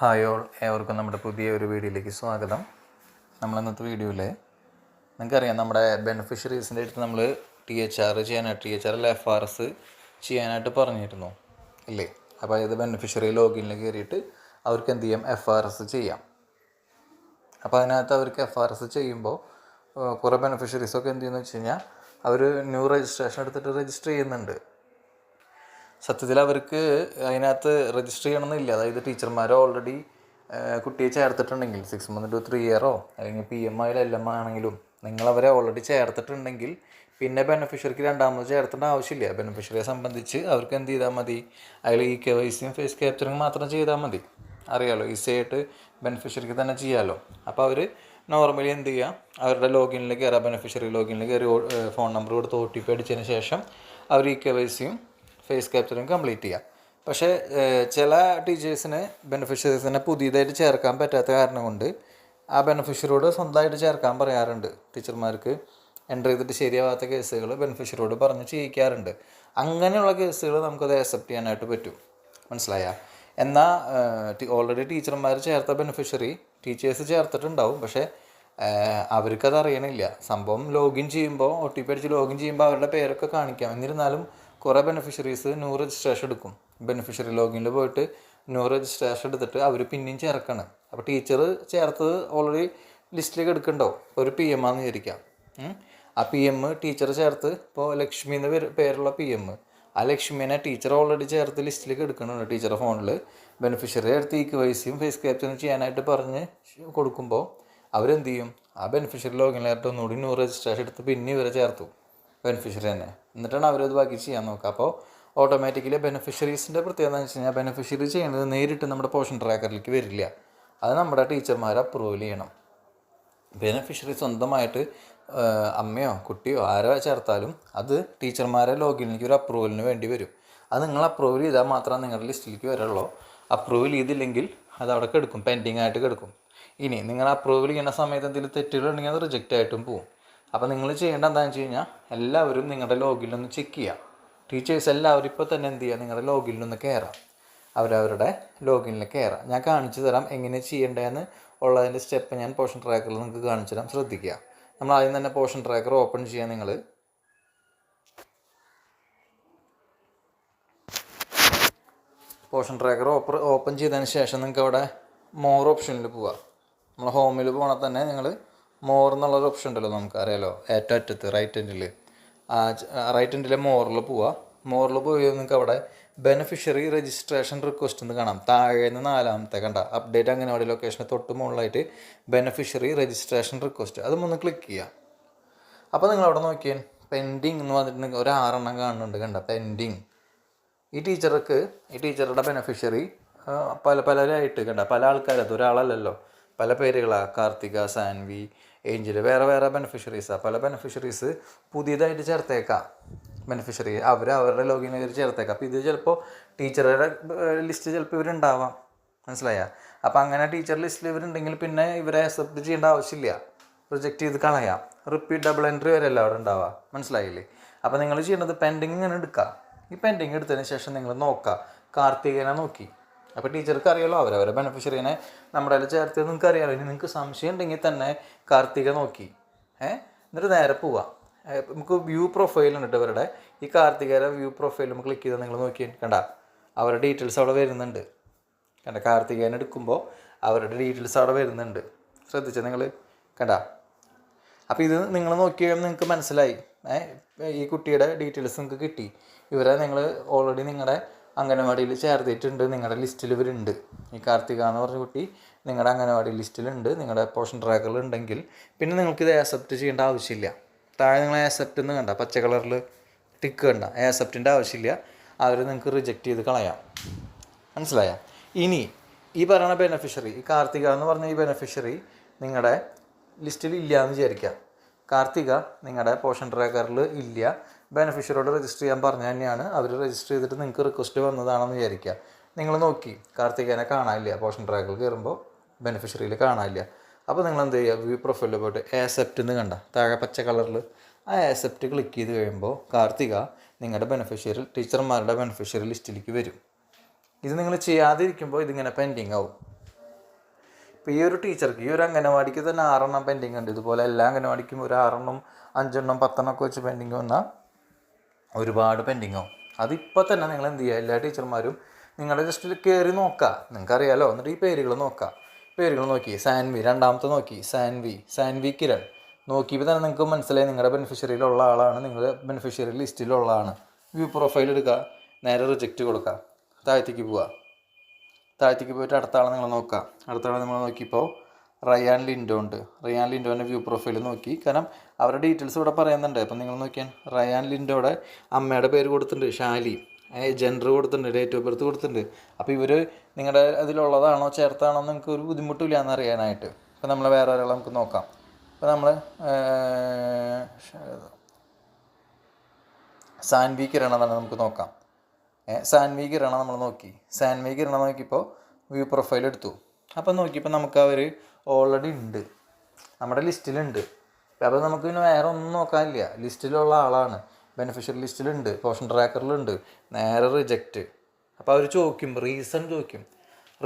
Hi all ഏവർക്കും നമ്മുടെ പുതിയ ഒരു വീഡിയോയിലേക്ക് സ്വാഗതം. നമ്മൾ ഇന്നത്തെ വീഡിയോയിൽ നിങ്ങൾക്കറിയാം നമ്മുടെ ബെനിഫിഷ്യറീസിന്റെ അടുത്ത് നമ്മൾ ടി എച്ച് ആർ ചെയ്യാനായിട്ട് ടി എച്ച് ആർ അല്ല എഫ് ആർ എസ് ചെയ്യാനായിട്ട് പറഞ്ഞിരുന്നു ഇല്ലേ? അപ്പോൾ ഇത് ബെനിഫിഷ്യറി ലോഗിനിൽ കയറിയിട്ട് അവർക്ക് എന്ത് ചെയ്യാം? എഫ് ആർ എസ് ചെയ്യാം. അപ്പോൾ അതിനകത്ത് അവർക്ക് എഫ് ആർ എസ് ചെയ്യുമ്പോൾ കുറേ ബെനിഫിഷ്യറീസൊക്കെ എന്ത് ചെയ്യുന്നു വെച്ച് കഴിഞ്ഞാൽ അവർ ന്യൂ രജിസ്ട്രേഷൻ എടുത്തിട്ട് രജിസ്റ്റർ ചെയ്യുന്നുണ്ട്. സത്യത്തിൽ അവർക്ക് അതിനകത്ത് രജിസ്റ്റർ ചെയ്യണമെന്നില്ല അതായത് ടീച്ചർമാർ ഓൾറെഡി കുട്ടിയെ ചേർത്തിട്ടുണ്ടെങ്കിൽ സിക്സ് മന്ത് ടു ത്രീ ഇയറോ അല്ലെങ്കിൽ പി എം ആയാലും എൽ എം ആണെങ്കിലും നിങ്ങൾ അവരെ ഓൾറെഡി ചേർത്തിട്ടുണ്ടെങ്കിൽ പിന്നെ ബെനിഫിഷ്യറിക്ക് രണ്ടാമത് ചേർത്തേണ്ട ആവശ്യമില്ല. ബെനിഫിഷ്യറിയെ സംബന്ധിച്ച് അവർക്ക് എന്ത് ചെയ്താൽ മതി? അതിൽ ഈ കെ വൈ സിയും ഫേസ് ക്യാപ്ചറിങ് മാത്രം ചെയ്താൽ മതി. അറിയാലോ ഈസി ആയിട്ട് ബെനിഫിഷ്യറിക്ക് തന്നെ ചെയ്യാമല്ലോ അപ്പോൾ അവർ നോർമലി എന്ത് ചെയ്യുക അവരുടെ ലോഗിനിൽ കയറുക ബെനിഫിഷ്യറി ലോഗിനിൽ കയറി ഫോൺ നമ്പർ കൊടുത്ത് ഒ ടി പി അടിച്ചതിന് ശേഷം അവർ ഈ കെ വൈ സിയും ഫേസ് ക്യാപ്ചറും കംപ്ലീറ്റ് ചെയ്യുക പക്ഷേ ചില ടീച്ചേഴ്സിന് ബെനിഫിഷ്യറീസിനെ പുതിയതായിട്ട് ചേർക്കാൻ പറ്റാത്ത കാരണം കൊണ്ട് ആ ബെനിഫിഷ്യറിയോട് സ്വന്തമായിട്ട് ചേർക്കാൻ പറയാറുണ്ട്. ടീച്ചർമാർക്ക് എന്റർ ചെയ്തിട്ട് ശരിയാവാത്ത കേസുകൾ ബെനിഫിഷ്യറിയോട് പറഞ്ഞ് ചെയ്യിക്കാറുണ്ട്. അങ്ങനെയുള്ള കേസുകൾ നമുക്കത് അക്സെപ്റ്റ് ചെയ്യാനായിട്ട് പറ്റും. മനസ്സിലായ? എന്നാൽ ഓൾറെഡി ടീച്ചർമാർ ചേർത്ത ബെനിഫിഷ്യറി ടീച്ചേഴ്സ് ചേർത്തിട്ടുണ്ടാവും. പക്ഷേ അവർക്കത് അറിയണില്ല. സംഭവം ലോഗിൻ ചെയ്യുമ്പോൾ ഒ ടി പി അടിച്ച് ലോഗിൻ ചെയ്യുമ്പോൾ അവരുടെ പേരൊക്കെ കാണിക്കാം. എന്നിരുന്നാലും കുറേ ബെനിഫിഷ്യറീസ് ന്യൂ രജിസ്ട്രേഷൻ എടുക്കും. ബെനിഫിഷ്യറി ലോഗിനിൽ പോയിട്ട് ന്യൂ രജിസ്ട്രേഷൻ എടുത്തിട്ട് അവർ പിന്നെയും ചേർക്കണം. അപ്പോൾ ടീച്ചർ ചേർത്തത് ഓൾറെഡി ലിസ്റ്റിലേക്ക് എടുക്കണ്ടോ ഒരു പി എം ആണെന്ന് വിചാരിക്കാം. ആ പി എം ടീച്ചർ ചേർത്ത് ഇപ്പോൾ ലക്ഷ്മി എന്ന പേര് പേരുള്ള പി എം ആ ലക്ഷ്മിനെ ടീച്ചർ ഓൾറെഡി ചേർത്ത് ലിസ്റ്റിലേക്ക് എടുക്കണുണ്ട് ടീച്ചറുടെ ഫോണിൽ ബെനിഫിഷ്യറി അടുത്ത് ഈ വൈസിയും ഫേസ് ക്യാപ്ചറും ചെയ്യാനായിട്ട് പറഞ്ഞ് കൊടുക്കുമ്പോൾ അവരെന്ത് ചെയ്യും? ആ ബെനിഫിഷ്യറി ലോഗിനിലായിട്ട് ഒന്നുകൂടി ന്യൂ രജിസ്ട്രേഷൻ എടുത്ത് പിന്നെ ഇവരെ ചേർത്തു. ബെനിഫിഷ്യറി തന്നെ. എന്നിട്ടാണ് അവരത് ബാക്കി ചെയ്യാൻ നോക്കുക. അപ്പോൾ ഓട്ടോമാറ്റിക്കലി ബെനിഫിഷ്യറീസിന്റെ പ്രത്യേകത എന്ന് വെച്ച് കഴിഞ്ഞാൽ ബെനിഫിഷ്യറി ചെയ്യുന്നത് നേരിട്ട് നമ്മുടെ പോഷൻ ട്രാക്കറിലേക്ക് വരില്ല. അത് നമ്മുടെ ടീച്ചർമാർ അപ്രൂവൽ ചെയ്യണം. ബെനിഫിഷ്യറി സ്വന്തമായിട്ട് അമ്മയോ കുട്ടിയോ ആരോ ചേർത്താലും അത് ടീച്ചർമാരെ ലോഗിനിലേക്ക് ഒരു അപ്രൂവലിന് വേണ്ടി വരും. അത് നിങ്ങൾ അപ്രൂവൽ ചെയ്താൽ മാത്രമേ നിങ്ങളുടെ ലിസ്റ്റിലേക്ക് വരുള്ളൂ അപ്രൂവൽ ചെയ്തില്ലെങ്കിൽ അത് അവിടെ കിടക്കും പെൻഡിങ് ആയിട്ട് കിടക്കും. ഇനി നിങ്ങൾ അപ്രൂവൽ ചെയ്യുന്ന സമയത്ത് എന്തെങ്കിലും തെറ്റുകളുണ്ടെങ്കിൽ അത് റിജക്റ്റ് ആയിട്ടും പോകും അപ്പോൾ നിങ്ങൾ ചെയ്യേണ്ട എന്താണെന്ന് വെച്ച് കഴിഞ്ഞാൽ എല്ലാവരും നിങ്ങളുടെ ലോഗിലൊന്ന് ചെക്ക് ചെയ്യുക ടീച്ചേഴ്സ് എല്ലാവരും ഇപ്പോൾ തന്നെ എന്ത് ചെയ്യുക നിങ്ങളുടെ ലോഗിലൊന്ന് കയറാം അവരവരുടെ ലോഗിനിൽ കയറാം ഞാൻ കാണിച്ചു തരാം എങ്ങനെ ചെയ്യേണ്ടതെന്ന്. ഉള്ളതിന്റെ സ്റ്റെപ്പ് ഞാൻ പോഷൻ ട്രാക്കറിൽ നിങ്ങൾക്ക് കാണിച്ചു തരാം. ശ്രദ്ധിക്കുക. നമ്മൾ ആദ്യം തന്നെ പോഷൻ ട്രാക്കർ ഓപ്പൺ ചെയ്യാൻ നിങ്ങൾ പോഷൻ ട്രാക്കർ ഓപ്പർ ഓപ്പൺ ചെയ്തതിന് ശേഷം നിങ്ങൾക്ക് അവിടെ മോർ ഓപ്ഷനിൽ പോവുക നമ്മൾ ഹോമിൽ പോകണ തന്നെ നിങ്ങൾ മോർ എന്നുള്ളൊരു ഓപ്ഷൻ ഉണ്ടല്ലോ നമുക്കറിയാലോ. ഏറ്റവും അറ്റത്ത് റൈറ്റ് എൻഡിൽ ആ റൈറ്റ് എൻഡിലെ മോറിൽ പോവുക മോറിൽ പോയി നിങ്ങൾക്ക് അവിടെ ബെനിഫിഷ്യറി രജിസ്ട്രേഷൻ റിക്വസ്റ്റ് എന്ന് കാണാം. താഴെ നാലാമത്തെ കണ്ട. അപ്ഡേറ്റ് അങ്ങനെ അവിടെ ലൊക്കേഷന് തൊട്ട് മുകളിലായിട്ട് ബെനിഫിഷ്യറി രജിസ്ട്രേഷൻ റിക്വസ്റ്റ് അത് ഒന്ന് ക്ലിക്ക് ചെയ്യുക അപ്പോൾ നിങ്ങൾ അവിടെ നോക്കിയാൽ പെൻഡിങ് എന്ന് പറഞ്ഞിട്ട് ഒരു ആറെണ്ണം കാണുന്നുണ്ട് കണ്ട പെൻഡിങ് ഈ ടീച്ചർക്ക് ഈ ടീച്ചറുടെ ബെനിഫിഷ്യറി പല പലരായിട്ട് കണ്ട. പല ആൾക്കാരത് ഒരാളല്ലല്ലോ. പല പേരുകളാണ് കാർത്തിക സാൻവി ഏഞ്ചൽ വേറെ വേറെ ബെനിഫിഷ്യറീസാണ് പല ബെനിഫിഷ്യറീസ് പുതിയതായിട്ട് ചേർത്തേക്കാം. ബെനിഫിഷ്യറി അവർ അവരുടെ ലോഗിൻ കയറി ചേർത്തേക്കാം. അപ്പോൾ ഇത് ചിലപ്പോൾ ടീച്ചറുടെ ലിസ്റ്റ് ചിലപ്പോൾ ഇവരുണ്ടാവാം. മനസ്സിലായ? അപ്പോൾ അങ്ങനെ ടീച്ചർ ലിസ്റ്റിൽ ഇവരുണ്ടെങ്കിൽ പിന്നെ ഇവരെ അക്സെപ്റ്റ് ചെയ്യേണ്ട ആവശ്യമില്ല. റിജക്റ്റ് ചെയ്ത് കളയാം. റിപ്പീറ്റ് ഡബിൾ എൻട്രി വരെ അവിടെ ഉണ്ടാവുക മനസ്സിലായില്ലേ? അപ്പോൾ നിങ്ങൾ ചെയ്യേണ്ടത് പെൻഡിങ് ഇങ്ങനെ എടുക്കുക ഈ പെൻഡിങ് എടുത്തതിന് ശേഷം നിങ്ങൾ നോക്കുക കാർത്തികനെ നോക്കി. അപ്പോൾ ടീച്ചർക്ക് അറിയാലോ അവരവരെ ബെനഫിഷ്യറിനെ നമ്മുടെ അതിൽ ചേർത്തത് നിങ്ങൾക്ക് അറിയാമല്ലോ ഇനി നിങ്ങൾക്ക് സംശയം ഉണ്ടെങ്കിൽ തന്നെ കാർത്തിക നോക്കി. ഏ? എന്നിട്ട് നേരെ പോവാം. നമുക്ക് വ്യൂ പ്രൊഫൈൽ ഉണ്ട് അവരുടെ ഈ കാർത്തികയുടെ വ്യൂ പ്രൊഫൈൽ നമുക്ക് ക്ലിക്ക് ചെയ്താൽ നിങ്ങൾ നോക്കി കണ്ട? അവരുടെ ഡീറ്റെയിൽസ് അവിടെ വരുന്നുണ്ട്. കണ്ട? കാർത്തികേനെ എടുക്കുമ്പോൾ അവരുടെ ഡീറ്റെയിൽസ് അവിടെ വരുന്നുണ്ട്. ശ്രദ്ധിച്ചാൽ നിങ്ങൾ കണ്ട? അപ്പോൾ ഇത് നിങ്ങൾ നോക്കിയാൽ നിങ്ങൾക്ക് മനസ്സിലായി. ഈ കുട്ടിയുടെ ഡീറ്റെയിൽസ് നിങ്ങൾക്ക് കിട്ടി. ഇവരെ നിങ്ങൾ ഓൾറെഡി നിങ്ങളുടെ അംഗനവാടിയിൽ ചേർത്തിട്ടുണ്ട്. നിങ്ങളുടെ ലിസ്റ്റിൽ ഇവരുണ്ട്. ഈ കാർത്തിക എന്ന് പറഞ്ഞ കുട്ടി നിങ്ങളുടെ അംഗനവാടി ലിസ്റ്റിലുണ്ട്. നിങ്ങളുടെ പോഷൻ ട്രാക്കറിൽ ഉണ്ടെങ്കിൽ പിന്നെ നിങ്ങൾക്കിത് ആക്സെപ്റ്റ് ചെയ്യേണ്ട ആവശ്യമില്ല. താഴെ നിങ്ങൾ ആക്സെപ്റ്റ് എന്ന് കണ്ട പച്ച കളറിൽ ടിക്ക് കണ്ട ആക്സെപ്റ്റിന്റെ ആവശ്യമില്ല. അവർ നിങ്ങൾക്ക് റിജക്റ്റ് ചെയ്ത് കളയാം. മനസ്സിലായ? ഇനി ഈ പറയുന്ന ബെനഫിഷ്യറി ഈ കാർത്തിക എന്ന് പറഞ്ഞ ഈ ബെനഫിഷ്യറി നിങ്ങളുടെ ലിസ്റ്റിൽ ഇല്ല എന്ന് വിചാരിക്കുക കാർത്തിക നിങ്ങളുടെ പോഷൻ ട്രാക്കറിൽ ഇല്ല. ബെനിഫിഷ്യറോട് രജിസ്റ്റർ ചെയ്യാൻ പറഞ്ഞു തന്നെയാണ്. അവർ രജിസ്റ്റർ ചെയ്തിട്ട് നിങ്ങൾക്ക് റിക്വസ്റ്റ് വന്നതാണെന്ന് വിചാരിക്കുക. നിങ്ങൾ നോക്കി കാർത്തികേനെ കാണാനില്ല. പോഷൻ ട്രാക്കിൽ കയറുമ്പോൾ ബെനിഫിഷ്യറിയിൽ കാണാനില്ല. അപ്പോൾ നിങ്ങൾ എന്ത് ചെയ്യുക? വ്യൂ പ്രൊഫൈലിൽ പോയിട്ട് ആസെപ്റ്റ് എന്ന് കണ്ട താഴെ പച്ച കളറിൽ ആ ആസെപ്റ്റ് ക്ലിക്ക് ചെയ്ത് കഴിയുമ്പോൾ കാർത്തിക നിങ്ങളുടെ ബെനിഫിഷ്യറി ടീച്ചർമാരുടെ ബെനിഫിഷ്യറി ലിസ്റ്റിലേക്ക് വരും. ഇത് നിങ്ങൾ ചെയ്യാതിരിക്കുമ്പോൾ ഇതിങ്ങനെ പെൻഡിങ് ആവും. ഇപ്പോൾ ഈ ഒരു ടീച്ചർക്ക് ഈ ഒരു അംഗനവാടിക്ക് തന്നെ ആറെണ്ണം പെൻഡിങ് ഉണ്ട്. ഇതുപോലെ എല്ലാ അംഗനവാടിക്കും ഒരു ആറെണ്ണം അഞ്ചെണ്ണം പത്തെണ്ണം ഒക്കെ വെച്ച് പെൻഡിങ് വന്നാൽ ഒരുപാട് പെൻഡിങ്ങോ. അതിപ്പോൾ തന്നെ നിങ്ങൾ എന്ത് ചെയ്യുക എല്ലാ ടീച്ചർമാരും നിങ്ങളുടെ ജസ്റ്റ് കയറി നോക്കുക നിങ്ങൾക്കറിയാലോ? എന്നിട്ട് ഈ പേരുകൾ നോക്കുക പേരുകൾ നോക്കി. സാൻവി രണ്ടാമത്തെ നോക്കി. സാൻവി സാൻവി കിരൺ. നോക്കിയപ്പോൾ തന്നെ നിങ്ങൾക്ക് മനസ്സിലായി നിങ്ങളുടെ ബെനിഫിഷ്യറിയിലുള്ള ആളാണ് നിങ്ങളുടെ ബെനിഫിഷ്യറി ലിസ്റ്റിലുള്ള ആളാണ്. വ്യൂ പ്രൊഫൈൽ എടുക്കുക നേരെ റിജക്റ്റ് കൊടുക്കുക താഴത്തേക്ക് പോവുക താഴത്തേക്ക് പോയിട്ട് അടുത്ത ആളെ നിങ്ങൾ നോക്കുക അടുത്ത ആളെ നിങ്ങൾ നോക്കിയപ്പോൾ റയാൻ ലിൻഡോ ഉണ്ട് റയാൻ ലിൻഡോന്റെ വ്യൂ പ്രൊഫൈൽ നോക്കി. കാരണം അവരുടെ ഡീറ്റെയിൽസ് ഇവിടെ പറയുന്നുണ്ട്. അപ്പം നിങ്ങൾ നോക്കിയാൽ റയാൻ ലിൻഡോയുടെ അമ്മയുടെ പേര് കൊടുത്തിട്ടുണ്ട് ഷാലി. ജെൻഡർ കൊടുത്തിട്ടുണ്ട് ഡേറ്റ് ഓഫ് ബർത്ത് കൊടുത്തിട്ടുണ്ട്. അപ്പോൾ ഇവർ നിങ്ങളുടെ അതിലുള്ളതാണോ ചേർത്താണോ എന്ന് നിങ്ങൾക്ക് ഒരു ബുദ്ധിമുട്ടില്ല എന്ന് അറിയാനായിട്ട്. അപ്പോൾ നമ്മൾ വേറെ ഒരാളെ നമുക്ക് നോക്കാം. അപ്പോൾ നമ്മൾ സാൻവി കിരണ തന്നെ നമുക്ക് നോക്കാം. സാൻവി കിരണ നമ്മൾ നോക്കി. സാൻവി കിരണ നോക്കിയപ്പോൾ വ്യൂ പ്രൊഫൈൽ എടുത്തു. അപ്പം നോക്കിയപ്പോൾ നമുക്ക് അവർ ഓൾറെഡി ഉണ്ട്. നമ്മുടെ ലിസ്റ്റിലുണ്ട് അപ്പോൾ നമുക്ക് പിന്നെ വേറെ ഒന്നും നോക്കാനില്ല. ലിസ്റ്റിലുള്ള ആളാണ്. ബെനിഫിഷ്യറി ലിസ്റ്റിലുണ്ട് പോഷൻ ട്രാക്കറിലുണ്ട് നേരെ റിജക്റ്റ് അപ്പോൾ അവർ ചോദിക്കും റീസൺ ചോദിക്കും.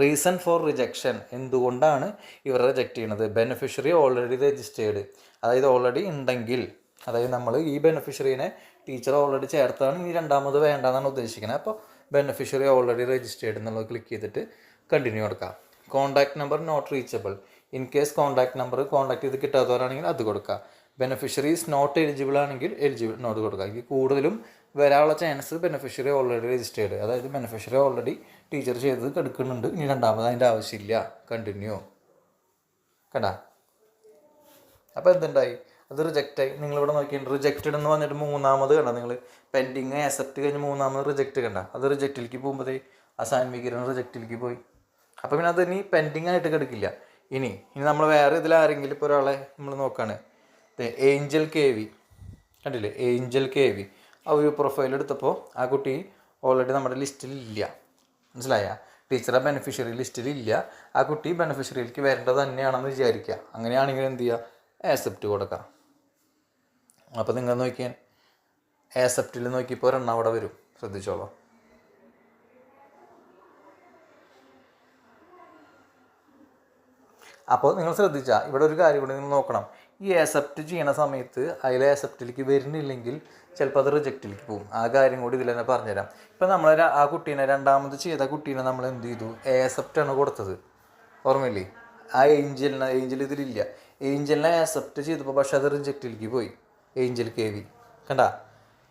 റീസൺ ഫോർ റിജക്ഷൻ എന്തുകൊണ്ടാണ് ഇവർ റിജക്റ്റ് ചെയ്യണത്? ബെനിഫിഷ്യറി ഓൾറെഡി രജിസ്റ്റേർഡ് അതായത് ഓൾറെഡി ഉണ്ടെങ്കിൽ അതായത് നമ്മൾ ഈ ബെനിഫിഷ്യറീനെ ടീച്ചർ ഓൾറെഡി ചേർത്താണ് ഇനി രണ്ടാമത് വേണ്ടെന്നാണ് ഉദ്ദേശിക്കുന്നത് അപ്പോൾ ബെനിഫിഷ്യറി ഓൾറെഡി രജിസ്റ്റേർഡ് എന്നുള്ളത് ക്ലിക്ക് ചെയ്തിട്ട് കണ്ടിന്യൂ കൊടുക്കാം contact number not reachable in case contact number contact ചെയ്ത് കിട്ടാത്തവരാണെങ്കിൽ അത് കൊടുക്കുക. ബെനിഫിഷ്യറീസ് നോട്ട് എലിജിബിൾ ആണെങ്കിൽ എലിജിബിൾ നോട്ട് കൊടുക്കുക. എനിക്ക് കൂടുതലും വരാനുള്ള ചാൻസ് ബെനിഫിഷ്യറി ഓൾറെഡി രജിസ്റ്റേർഡ് അതായത് ബെനിഫിഷ്യറി ഓൾറെഡി ടീച്ചർ ചെയ്തത് കെടുക്കുന്നുണ്ട്. ഇനി രണ്ടാമത് അതിന്റെ ആവശ്യമില്ല. കണ്ടിന്യൂ കണ്ടാ? അപ്പോൾ എന്തുണ്ടായി? അത് റിജക്റ്റായി നിങ്ങളിവിടെ നോക്കിയിട്ടുണ്ട് റിജക്റ്റഡ് എന്ന് പറഞ്ഞിട്ട് മൂന്നാമത് കണ്ട നിങ്ങൾ പെൻഡിങ് അസെപ്റ്റ് കഴിഞ്ഞ് മൂന്നാമത് റിജക്റ്റ് കണ്ട? അത് റിജക്റ്റിലേക്ക് പോകുമ്പോഴേ ആ സാൻവികരണം റിജക്റ്റിലേക്ക് പോയി. അപ്പോൾ പിന്നെ അത് ഇനി പെൻഡിങ് ആയിട്ട് കിടക്കില്ല. ഇനി ഇനി നമ്മൾ വേറെ ഇതിലാരെങ്കിലും ഇപ്പോൾ ഒരാളെ നമ്മൾ നോക്കുകയാണ് ഏഞ്ചൽ കെ വി കണ്ടില്ലേ? ഏഞ്ചൽ കെ വി ആ ഒരു പ്രൊഫൈൽ എടുത്തപ്പോൾ ആ കുട്ടി ഓൾറെഡി നമ്മുടെ ലിസ്റ്റിൽ ഇല്ല. മനസ്സിലായ? ടീച്ചറെ ബെനിഫിഷ്യറി ലിസ്റ്റിൽ ഇല്ല. ആ കുട്ടി ബെനിഫിഷ്യറിയിലേക്ക് വരേണ്ടത് തന്നെയാണെന്ന് വിചാരിക്കുക അങ്ങനെയാണെങ്കിൽ എന്ത് ചെയ്യുക ആക്സെപ്റ്റ് കൊടുക്കുക അപ്പോൾ നിങ്ങൾ നോക്കിയാൽ ആക്സെപ്റ്റിൽ നോക്കിയപ്പോൾ ഒരെണ്ണം അവിടെ വരും. ശ്രദ്ധിച്ചോളൂ. അപ്പോൾ നിങ്ങൾ ശ്രദ്ധിച്ചാൽ ഇവിടെ ഒരു കാര്യം കൂടി നിങ്ങൾ നോക്കണം. ഈ ആക്സെപ്റ്റ് ചെയ്യണ സമയത്ത് അതിൽ ആക്സെപ്റ്റിലേക്ക് വരുന്നില്ലെങ്കിൽ ചിലപ്പോൾ അത് റിജക്റ്റിലേക്ക് പോകും. ആ കാര്യം കൂടി ഇതിൽ തന്നെ പറഞ്ഞുതരാം. ഇപ്പം നമ്മൾ ആ കുട്ടീനെ രണ്ടാമത് ചെയ്ത കുട്ടീനെ നമ്മൾ എന്ത് ചെയ്തു? ആക്സെപ്റ്റാണ് കൊടുത്തത്. ഓർമ്മയില്ലേ? ആ ഏഞ്ചലിനെ ഏഞ്ചൽ ഇതിലില്ല. ഏഞ്ചലിനെ ആക്സെപ്റ്റ് ചെയ്തപ്പോൾ പക്ഷെ അത് റിജക്റ്റിലേക്ക് പോയി. ഏഞ്ചൽ കെ വി കണ്ട?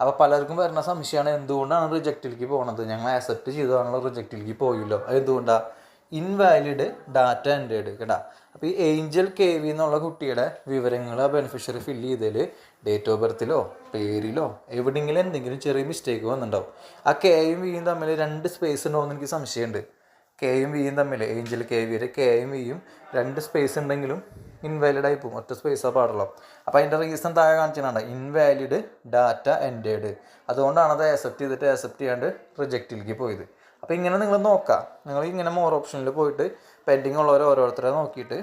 അപ്പോൾ പലർക്കും വരുന്ന സംശയമാണ് എന്തുകൊണ്ടാണ് റിജക്റ്റിലേക്ക് പോകണത് ഞങ്ങൾ ആക്സെപ്റ്റ് ചെയ്തതാണല്ലോ റിജക്റ്റിലേക്ക് പോയില്ലോ. അത് എന്തുകൊണ്ടാണ് ഇൻവാലിഡ് ഡാറ്റ എന്റേഡ് കേട്ടാ അപ്പോൾ ഈ ഏഞ്ചൽ കെ വി എന്നുള്ള കുട്ടിയുടെ വിവരങ്ങൾ ആ ബെനിഫിഷ്യറി ഫില്ല് ചെയ്തതിൽ ഡേറ്റ് ഓഫ് ബർത്തിലോ പേരിലോ എവിടെയെങ്കിലും എന്തെങ്കിലും ചെറിയ മിസ്റ്റേക്ക് വന്നിട്ടുണ്ടാവും. ആ കെയും വിയും തമ്മിൽ രണ്ട് സ്പേസ് ഉണ്ടോ എന്ന് എനിക്ക് സംശയമുണ്ട്. കെയും വിയും തമ്മിൽ ഏഞ്ചൽ കെ വിയുടെ കെയും വിയും രണ്ട് സ്പേസ് ഉണ്ടെങ്കിലും ഇൻവാലിഡ് ആയി പോകും. ഒറ്റ സ്പേസാ പാടുള്ളൂ. അപ്പോൾ അതിന്റെ റീസൺ താഴെ കാണിച്ചിട്ടുണ്ട്. ഇൻവാലിഡ് ഡാറ്റ എന്റേഡ് അതുകൊണ്ടാണ് അത് ആക്സെപ്റ്റ് ചെയ്തിട്ട് ആക്സെപ്റ്റ് ചെയ്യാണ്ട് റിജക്റ്റിലേക്ക് പോയത്. അപ്പോൾ ഇങ്ങനെ നിങ്ങൾ നോക്കുക നിങ്ങൾ ഇങ്ങനെ മോർ ഓപ്ഷനിൽ പോയിട്ട് പെൻഡിങ് ഉള്ളവർ ഓരോരുത്തരെ നോക്കിയിട്ട്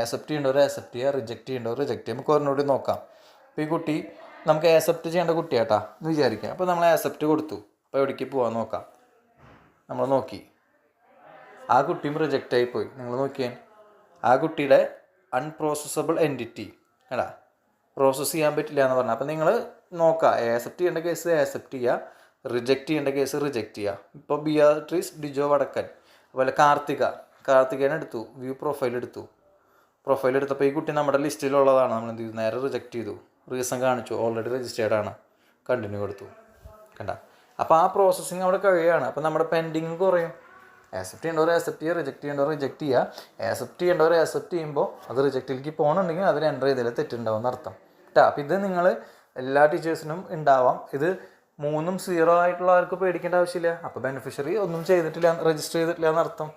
ആക്സെപ്റ്റ് ചെയ്യേണ്ടവർ ആക്സെപ്റ്റ് ചെയ്യുക റിജക്റ്റ് ചെയ്യേണ്ടവർ റിജക്റ്റ് ചെയ്യുക. നമുക്ക് കൂടി നോക്കാം. അപ്പോൾ ഈ കുട്ടി നമുക്ക് ആക്സെപ്റ്റ് ചെയ്യേണ്ട കുട്ടിയാട്ടാ എന്ന് വിചാരിക്കാം. അപ്പോൾ നമ്മൾ ആക്സെപ്റ്റ് കൊടുത്തു. അപ്പോൾ എവിടേക്ക് പോകാൻ നോക്കാം. നമ്മൾ നോക്കി. ആ കുട്ടിയും റിജക്റ്റ് ആയിപ്പോയി പോയി. നിങ്ങൾ നോക്കിയാൽ ആ കുട്ടിയുടെ അൺപ്രോസസ്സബിൾ എന്റിറ്റി കേടാ പ്രോസസ്സ് ചെയ്യാൻ പറ്റില്ല എന്ന് പറഞ്ഞാൽ അപ്പോൾ നിങ്ങൾ നോക്കുക ആക്സെപ്റ്റ് ചെയ്യേണ്ട കേസ് ആക്സെപ്റ്റ് ചെയ്യുക റിജക്റ്റ് ചെയ്യേണ്ട കേസ് റിജക്റ്റ് ചെയ്യുക ഇപ്പോൾ ബിയാട്രീസ് ഡിജോ വടക്കൻ അതുപോലെ കാർത്തിക. കാർത്തികേനെ എടുത്തു വ്യൂ പ്രൊഫൈൽ എടുത്തു. പ്രൊഫൈൽ എടുത്തപ്പോൾ ഈ കുട്ടി നമ്മുടെ ലിസ്റ്റിലുള്ളതാണ് നമ്മൾ എന്ത് ചെയ്തു? നേരെ റിജക്റ്റ് ചെയ്തു. റീസൺ കാണിച്ചു. ഓൾറെഡി രജിസ്റ്റേർഡ് ആണ്. കണ്ടിന്യൂ കൊടുത്തു. കണ്ട? അപ്പോൾ ആ പ്രോസസ്സിങ് അവിടെ കഴിയുകയാണ് അപ്പോൾ നമ്മുടെ പെൻഡിങ് കുറയും. ആക്സെപ്റ്റ് ചെയ്യേണ്ടവർ ആക്സെപ്റ്റ് ചെയ്യുക. റിജക്റ്റ് ചെയ്യേണ്ടവർ റിജക്റ്റ് ചെയ്യുക. ആക്സെപ്റ്റ് ചെയ്യേണ്ടവർ ആക്സെപ്റ്റ് ചെയ്യുമ്പോൾ അത് റിജക്റ്റിലേക്ക് പോകണമെന്നുണ്ടെങ്കിൽ അതിൽ എന്റർ ചെയ്തതിൽ തെറ്റുണ്ടാവും എന്നർത്ഥം. കേട്ടോ അപ്പോൾ ഇത് നിങ്ങൾ എല്ലാ ടീച്ചേഴ്സിനും ഉണ്ടാവാം. ഇത് മൂന്നും സീറോ ആയിട്ടുള്ള ആർക്കും പേടിക്കേണ്ട ആവശ്യമില്ല. അപ്പോൾ ബെനിഫിഷ്യറി ഒന്നും ചെയ്തിട്ടില്ല രജിസ്റ്റർ ചെയ്തിട്ടില്ല എന്നർത്ഥം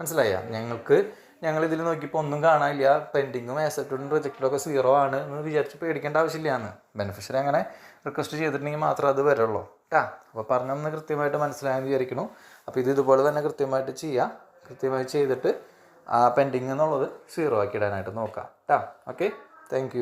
മനസ്സിലായ? ഞങ്ങൾക്ക് ഞങ്ങൾ ഇതിൽ നോക്കിയപ്പോൾ ഒന്നും കാണാനില്ല. പെൻഡിങ്ങും അസറ്റും റിജക്റ്റും ഒക്കെ സീറോ ആണ് എന്ന് വിചാരിച്ച് പേടിക്കേണ്ട ആവശ്യമില്ല എന്ന് ബെനിഫിഷ്യറി അങ്ങനെ റിക്വസ്റ്റ് ചെയ്തിട്ടുണ്ടെങ്കിൽ മാത്രമേ അത് വരുള്ളൂ. കേട്ടാ അപ്പോൾ പറഞ്ഞൊന്ന് കൃത്യമായിട്ട് മനസ്സിലായെന്ന് വിചാരിക്കുന്നു. അപ്പോൾ ഇത് ഇതുപോലെ തന്നെ കൃത്യമായിട്ട് ചെയ്യുക കൃത്യമായി ചെയ്തിട്ട് ആ പെൻഡിങ് എന്നുള്ളത് സീറോ ആക്കി ഇടാനായിട്ട് നോക്കാം. കേട്ടാ ഓക്കെ താങ്ക്